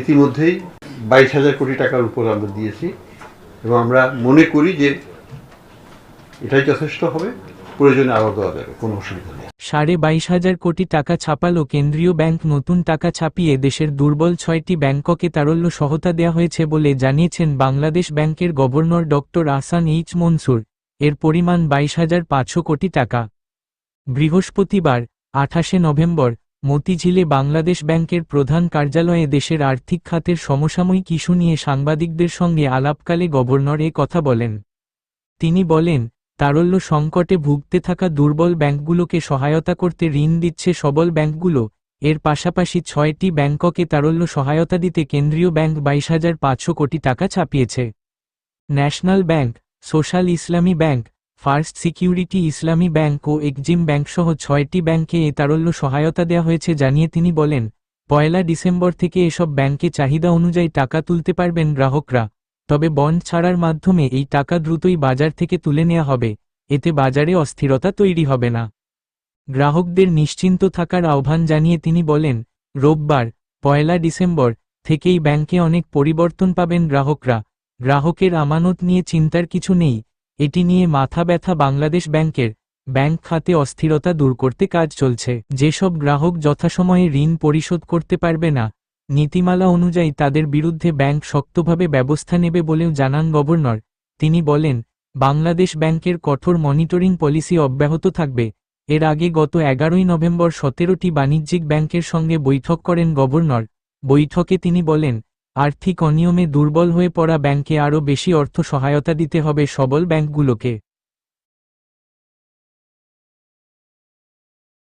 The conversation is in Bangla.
ইতিমধ্যেই বাইশ হাজার কোটি টাকার উপর আমরা দিয়েছি এবং আমরা মনে করি যে এটাই যথেষ্ট হবে, প্রয়োজনে আরও দেওয়া যাবে, কোনো অসুবিধা নেই। সাড়ে বাইশ হাজার কোটি টাকা ছাপালো কেন্দ্রীয় ব্যাংক, নতুন টাকা ছাপিয়ে দেশের দুর্বল ছয়টি ব্যাংককে তারল্য সহতা দেওয়া হয়েছে বলে জানিয়েছেন বাংলাদেশ ব্যাংকের governor doctor Ahsan H Mansur. এর পরিমাণ বাইশ হাজার পাঁচশো কোটি টাকা। বৃহস্পতিবার, আঠাশে নভেম্বর মতিঝিলে বাংলাদেশ ব্যাংকের প্রধান কার্যালয়ে দেশের আর্থিক খাতের সমসাময়িক ইস্যু নিয়ে সাংবাদিকদের সঙ্গে আলাপকালে গভর্নর এ কথা বলেন। তিনি বলেন, তারল্য সংকটে ভুগতে থাকা দুর্বল ব্যাংকগুলোকে সহায়তা করতে ঋণ দিচ্ছে সবল ব্যাংকগুলো, এর পাশাপাশি ছয়টি ব্যাংককে তারল্য সহায়তা দিতে কেন্দ্রীয় ব্যাংক বাইশ হাজার পাঁচশো কোটি টাকা ছাপিয়েছে। National bank, social Islami bank first security Islami bank ও এক্সিম ব্যাংক সহ ছয়টি ব্যাংকে এ তারল্য সহায়তা দেওয়া হয়েছে জানিয়ে তিনি বলেন, পয়লা ডিসেম্বর থেকে এসব ব্যাংকে চাহিদা অনুযায়ী টাকা তুলতে পারবেন গ্রাহকরা, তবে বন্ড ছাড়ার মাধ্যমে এই টাকা দ্রুতই বাজার থেকে তুলে নেওয়া হবে, এতে বাজারে অস্থিরতা তৈরি হবে না। গ্রাহকদের নিশ্চিন্ত থাকার আহ্বান জানিয়ে তিনি বলেন, রোববার, পয়লা ডিসেম্বর থেকেই ব্যাংকে অনেক পরিবর্তন পাবেন গ্রাহকরা, গ্রাহকের আমানত নিয়ে চিন্তার কিছু নেই এটি নিয়ে মাথা ব্যথা বাংলাদেশ ব্যাংকের ব্যাংক খাতে অস্থিরতা দূর করতে কাজ চলছে। যেসব গ্রাহক যথাসময়ে ঋণ পরিশোধ করতে পারবে না, নীতিমালা অনুযায়ী তাদের বিরুদ্ধে ব্যাংক শক্তভাবে ব্যবস্থা নেবে বলেও জানান গভর্নর। তিনি বলেন, বাংলাদেশ ব্যাংকের কঠোর মনিটরিং পলিসি অব্যাহত থাকবে। এর আগে গত এগারোই নভেম্বর সতেরোটি বাণিজ্যিক ব্যাংকের সঙ্গে বৈঠক করেন গভর্নর। বৈঠকে তিনি বলেন আর্থিক অনিয়মে দুর্বল হয়ে পড়া ব্যাংকে আরও বেশি অর্থ সহায়তা দিতে হবে সবল ব্যাংকগুলোকে।